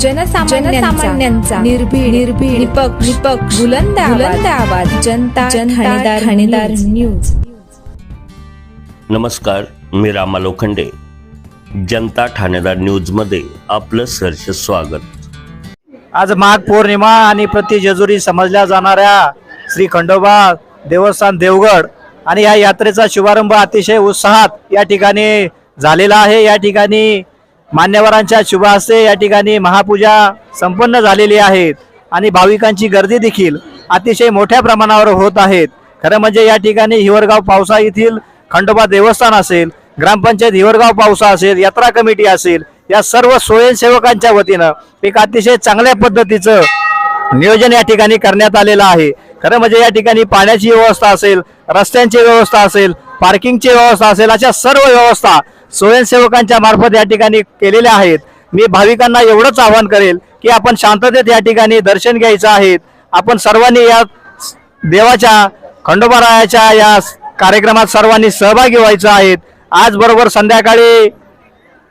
जनसामान्यांचा निर्भीड निर्भीड निपक्ष निपक्ष बुलंद बुलंद आवाज. जनता जनता ठाणेदार न्यूज. नमस्कार मी रामा लोखंडे. जनता ठाणेदार न्यूजमध्ये आपलं सहर्ष स्वागत. आज माघ पौर्णिमा आणि प्रति जेजुरी समजल्या जाणाऱ्या श्री खंडोबा देवस्थान देवगड आणि या यात्रेचा शुभारंभ अतिशय उत्साहात या ठिकाणी झालेला आहे. या ठिकाणी मान्यवरांच्या शुभ हस्ते या ठिकाणी महापूजा संपन्न झालेली आहेत आणि भाविकांची गर्दी देखील अतिशय मोठ्या प्रमाणावर होत आहेत. खरं म्हणजे या ठिकाणी हिवरगाव पावसा येथील खंडोबा देवस्थान असेल ग्रामपंचायत हिवरगाव पावसा असेल यात्रा कमिटी असेल या सर्व स्वयंसेवकांच्या वतीनं एक अतिशय चांगल्या पद्धतीचं नियोजन या ठिकाणी करण्यात आलेलं आहे. खरं म्हणजे या ठिकाणी पाण्याची व्यवस्था असेल रस्त्यांची व्यवस्था असेल पार्किंगची व्यवस्था असेल अशा सर्व व्यवस्था स्वयंसेवकांच्या मार्फत या ठिकाणी केलेल्या आहेत. मी भाविकांना एवढंच आवाहन करेल की आपण शांततेत या ठिकाणी दर्शन घ्यायचं आहे. आपण सर्वांनी या देवाच्या खंडोबारायाच्या या कार्यक्रमात सर्वांनी सहभागी व्हायचं आहेत आज बरोबर संध्याकाळी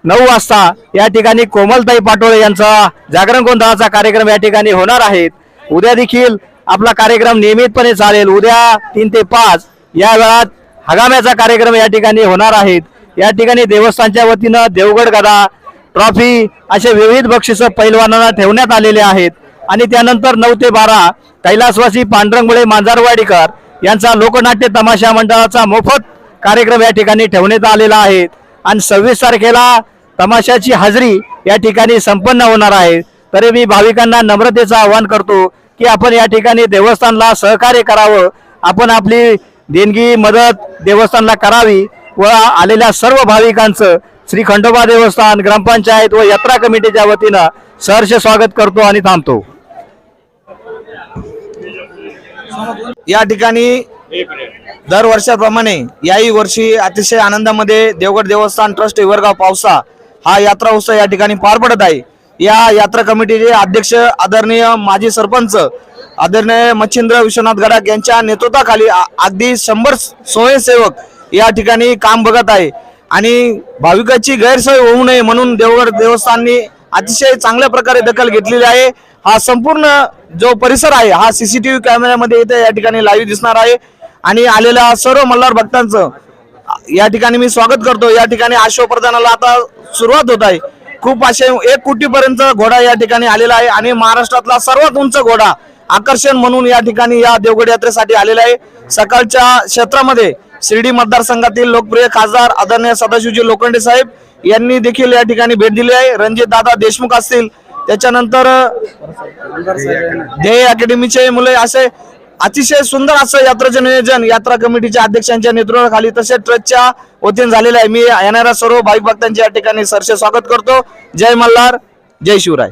नऊ वाजता या ठिकाणी कोमलताई पाटोळे यांचा जागरण गोंधळाचा कार्यक्रम या ठिकाणी होणार आहे. उद्या देखील आपला कार्यक्रम नियमितपणे चालेल. उद्या तीन ते पाच या वेळात हगाम्याचा कार्यक्रम या ठिकाणी होणार आहेत. या ठिकाणी देवस्थानच्या वतीनं देवगड गदा ट्रॉफी असे विविध बक्षिसं पैलवानांना ठेवण्यात आलेले आहेत. आणि त्यानंतर नऊ ते बारा कैलासवासी पांडुरंगमुळे मांजारवाडीकर यांचा लोकनाट्य तमाशा मंडळाचा मोफत कार्यक्रम या ठिकाणी ठेवण्यात आलेला आहे. आणि सव्वीस तारखेला तमाशाची हाजरी या ठिकाणी संपन्न होणार आहे. तरी मी भाविकांना नम्रतेचं आवाहन करतो की आपण या ठिकाणी देवस्थानला सहकार्य करावं. आपण आपली देणगी मदत देवस्थानला करावी व आलेल्या सर्व भाविकांचं श्री खंडोबा देवस्थान ग्रामपंचायत व यात्रा कमिटीच्या वतीनं सहर्ष स्वागत करतो आणि थांबतो. या ठिकाणी दर वर्षाप्रमाणे याही वर्षी अतिशय आनंदामध्ये देवगड देवस्थान ट्रस्ट हिवरगाव पावसा हा यात्रा उत्सव या ठिकाणी पार पडत आहे. या यात्रा कमिटीचे अध्यक्ष आदरणीय माजी सरपंच आदरणीय मच्छिंद्र विश्वनाथ गडाख यांच्या नेतृत्वाखाली अगदी शंभर स्वयंसेवक या ठिकाणी काम बघत आहे. आणि भाविकाची गैरसोय होऊ नये म्हणून देवगड देवस्थाननी अतिशय चांगल्या प्रकारे दखल घेतलेली आहे. हा संपूर्ण जो परिसर आहे हा सीसीटीव्ही कॅमेऱ्यामध्ये इथे या ठिकाणी लाईव्ह दिसणार आहे. आणि आलेल्या सर्व मल्हार भक्तांचं या ठिकाणी मी स्वागत करतो. या ठिकाणी अश्वप्रदानाला आता सुरुवात होत आहे. खूप असे एक कोटी पर्यंत घोडा या ठिकाणी आलेला आहे. आणि महाराष्ट्रातला सर्वात उंच घोडा आकर्षण म्हणून या ठिकाणी या देवगड यात्रेसाठी आलेले आहे. सकाळच्या क्षेत्रामध्ये शिर्डी मतदारसंघातील लोकप्रिय खासदार आदरणीय सदाशिवजी लोखंडे साहेब यांनी देखील या ठिकाणी भेट दिली आहे. रणजित दादा देशमुख असतील. त्याच्यानंतर ध्येय अकॅडमीचे मुले असे अतिशय सुंदर असं यात्राचे नियोजन यात्रा कमिटीच्या अध्यक्षांच्या नेतृत्वाखाली तसेच ट्रस्टच्या वतीने झालेलं आहे. मी येणाऱ्या सर्व भाविक भक्तांचे या ठिकाणी सरसे स्वागत करतो. जय मल्हार जय शिवराय.